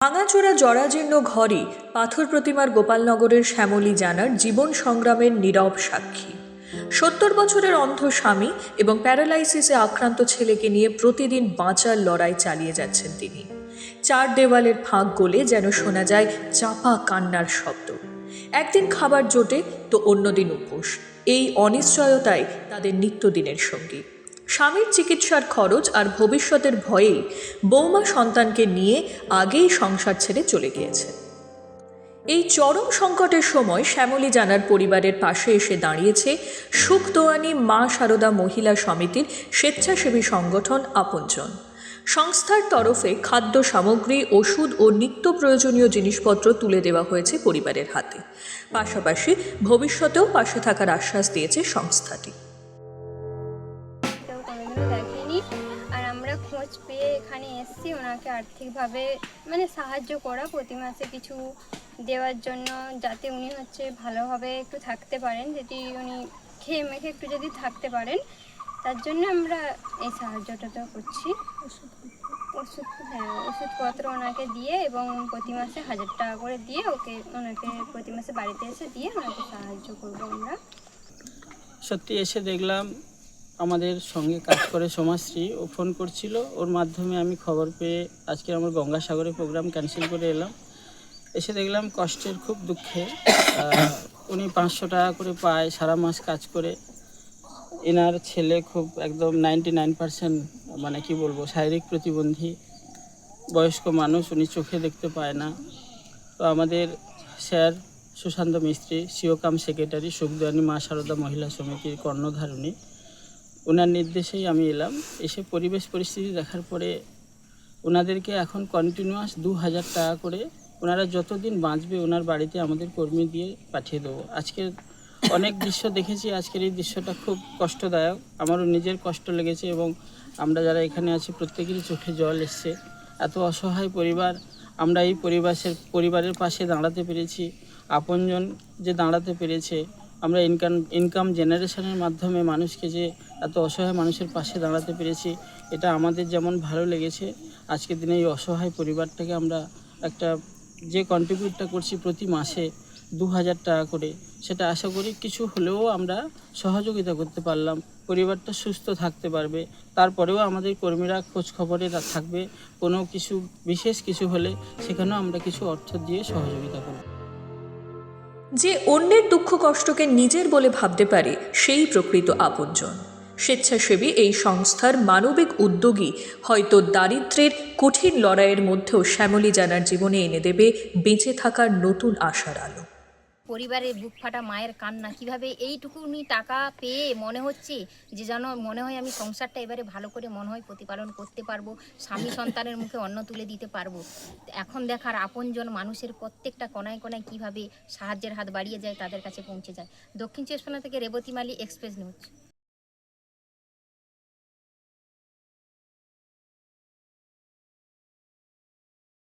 ভাঙাচোরা জরাজীর্ণ ঘরে পাথর প্রতিমার গোপালনগরের শ্যামলী জানার জীবন সংগ্রামের নীরব সাক্ষী। সত্তর বছরের অন্ধ স্বামী এবং প্যারালাইসিসে আক্রান্ত ছেলেকে নিয়ে প্রতিদিন বাঁচার লড়াই চালিয়ে যাচ্ছেন তিনি। চার দেওয়ালের ফাঁক গলে যেন শোনা যায় চাপা কান্নার শব্দ। একদিন খাবার জোটে তো অন্যদিন উপোস। এই অনিশ্চয়তাই তাদের নিত্যদিনের সঙ্গী। স্বামীর চিকিৎসার খরচ আর ভবিষ্যতের ভয়েই বৌমা সন্তানকে নিয়ে আগেই সংসার ছেড়ে চলে গিয়েছে। এই চরম সংকটের সময় শ্যামলী জানার পরিবারের পাশে এসে দাঁড়িয়েছে সুখদোয়ানি মা সারদা মহিলা সমিতির স্বেচ্ছাসেবী সংগঠন আপনজন। সংস্থার তরফে খাদ্য সামগ্রী, ওষুধ ও নিত্য প্রয়োজনীয় জিনিসপত্র তুলে দেওয়া হয়েছে পরিবারের হাতে। পাশাপাশি ভবিষ্যতেও পাশে থাকার আশ্বাস দিয়েছে সংস্থাটি। খোঁজ পেয়ে এখানে এসেছি। ওনাকে আর্থিকভাবে মানে সাহায্য করা প্রতি মাসে কিছু দেওয়ার জন্য, যাতে উনি হচ্ছে ভালোভাবে একটু থাকতে পারেন যেটি উনি খেয়ে মেখে একটু যদি থাকতে পারেন, তার জন্য আমরা এই সাহায্যটা তো করছি। ওষুধ হ্যাঁ ওষুধপত্র ওনাকে দিয়ে এবং প্রতি মাসে হাজার টাকা করে দিয়ে ওকে, ওনাকে প্রতি মাসে বাড়িতে এসে দিয়ে ওনাকে সাহায্য করব আমরা। সত্যি এসে দেখলাম আমাদের সঙ্গে কাজ করে সমাজশ্রী ও ফোন করছিল। ওর মাধ্যমে আমি খবর পেয়ে আজকে আমার গঙ্গাসাগরে প্রোগ্রাম ক্যান্সেল করে এলাম। এসে দেখলাম কষ্টের খুব দুঃখে উনি পাঁচশো টাকা করে পায়, সারা মাস কাজ করে। এনার ছেলে খুব একদম নাইনটি নাইন পার্সেন্ট মানে কি বলব, শারীরিক প্রতিবন্ধী, বয়স্ক মানুষ, উনি চোখে দেখতে পায় না। তো আমাদের স্যার সুশান্ত মিস্ত্রি, সিওকাম সেক্রেটারি সুখদানী মা সারদা মহিলা সমিতির কর্ণধারণী ওনার নির্দেশেই আমি এলাম। এসে পরিবেশ পরিস্থিতি দেখার পরে ওনাদেরকে এখন কন্টিনিউয়াস দু হাজার টাকা করে ওনারা যতদিন বাঁচবে ওনার বাড়িতে আমাদের কর্মী দিয়ে পাঠিয়ে দেবো। আজকের অনেক দৃশ্য দেখেছি, আজকের এই দৃশ্যটা খুব কষ্টদায়ক। আমারও নিজের কষ্ট লেগেছে এবং আমরা যারা এখানে আছি প্রত্যেকেরই চোখে জল এসছে। এত অসহায় পরিবার, আমরা এই পরিবারের পরিবারের পাশে দাঁড়াতে পেরেছি। আপনজন যে দাঁড়াতে পেরেছে আমরা ইনকাম ইনকাম জেনারেশনের মাধ্যমে মানুষকে যে এত অসহায় মানুষের পাশে দাঁড়াতে পেরেছি, এটা আমাদের যেমন ভালো লেগেছে, আজকের দিনে এই অসহায় পরিবারটাকে আমরা একটা যে কন্ট্রিবিউটটা করছি প্রতি মাসে দু হাজার টাকা করে, সেটা আশা করি কিছু হলেও আমরা সহযোগিতা করতে পারলাম, পরিবারটা সুস্থ থাকতে পারবে, তারপরেও আমাদের কর্মীরা খোঁজ খবরে থাকবে, কোনো কিছু, বিশেষ কিছু হলে সেখানেও আমরা কিছু অর্থ দিয়ে সহযোগিতা করব। যে অন্যের দুঃখ কষ্টকে নিজের বলে ভাবতে পারে, সেই প্রকৃত আপনজন। স্বেচ্ছাসেবী এই সংস্থার মানবিক উদ্যোগী হয়তো দারিদ্রের কঠিন লড়াইয়ের মধ্যেও শ্যামলী জানার জীবনে এনে দেবে বেঁচে থাকার নতুন আশার আলো। পরিবারের বুক ফাটা মায়ের কান্না। কীভাবে এইটুকুনি টাকা পেয়ে মনে হচ্ছে যে যেন মনে হয় আমি সংসারটা এবারে ভালো করে মনে হয় প্রতিপালন করতে পারব, স্বামী সন্তানের মুখে অন্ন তুলে দিতে পারব। এখন দেখার আপনজন মানুষের প্রত্যেকটা কোনায় কোনায় কীভাবে সাহায্যের হাত বাড়িয়ে যায়, তাদের কাছে পৌঁছে যায়। দক্ষিণ চব্বিশ থেকে রেবতী মালি এক্সপ্রেস নিউজ